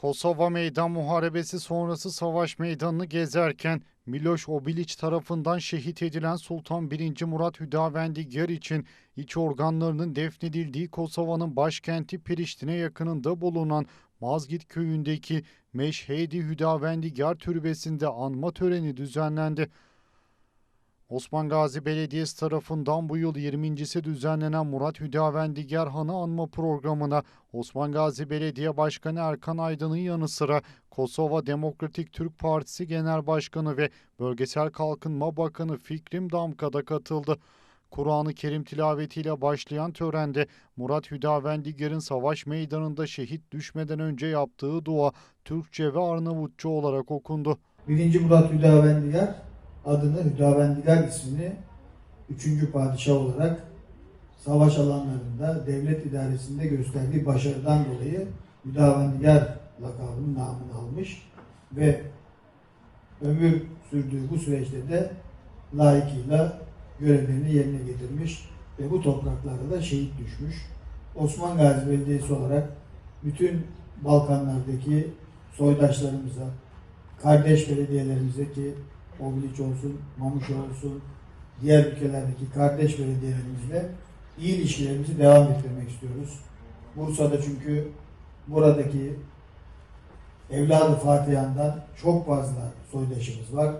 Kosova Meydan Muharebesi sonrası savaş meydanını gezerken Miloš Obilić tarafından şehit edilen Sultan 1. Murat Hüdavendigar için iç organlarının defnedildiği Kosova'nın başkenti Priştine yakınında bulunan Mazgit köyündeki Meşhedi Hüdavendigar Türbesi'nde anma töreni düzenlendi. Osman Gazi Belediyesi tarafından bu yıl 20.si düzenlenen Murat Hüdavendigar Han'ı anma programına Osman Gazi Belediye Başkanı Erkan Aydın'ın yanı sıra Kosova Demokratik Türk Partisi Genel Başkanı ve Bölgesel Kalkınma Bakanı Fikrim Damka da katıldı. Kur'an-ı Kerim tilavetiyle başlayan törende Murat Hüdavendigar'ın savaş meydanında şehit düşmeden önce yaptığı dua Türkçe ve Arnavutça olarak okundu. 1. Murat Hüdavendigar adını Hüdavendigar ismini 3. padişah olarak savaş alanlarında devlet idaresinde gösterdiği başarıdan dolayı Hüdavendigar lakabının namını almış ve ömür sürdüğü bu süreçte de layıkıyla görevlerini yerine getirmiş ve bu topraklarda da şehit düşmüş. Osman Gazi Belediyesi olarak bütün Balkanlardaki soydaşlarımıza, kardeş belediyelerimizdeki Obiliç olsun, Mamuşa olsun, diğer ülkelerdeki kardeş belediyelerimizle iyi ilişkilerimizi devam ettirmek istiyoruz. Bursa'da çünkü buradaki evladı Fatihan'dan çok fazla soydaşımız var.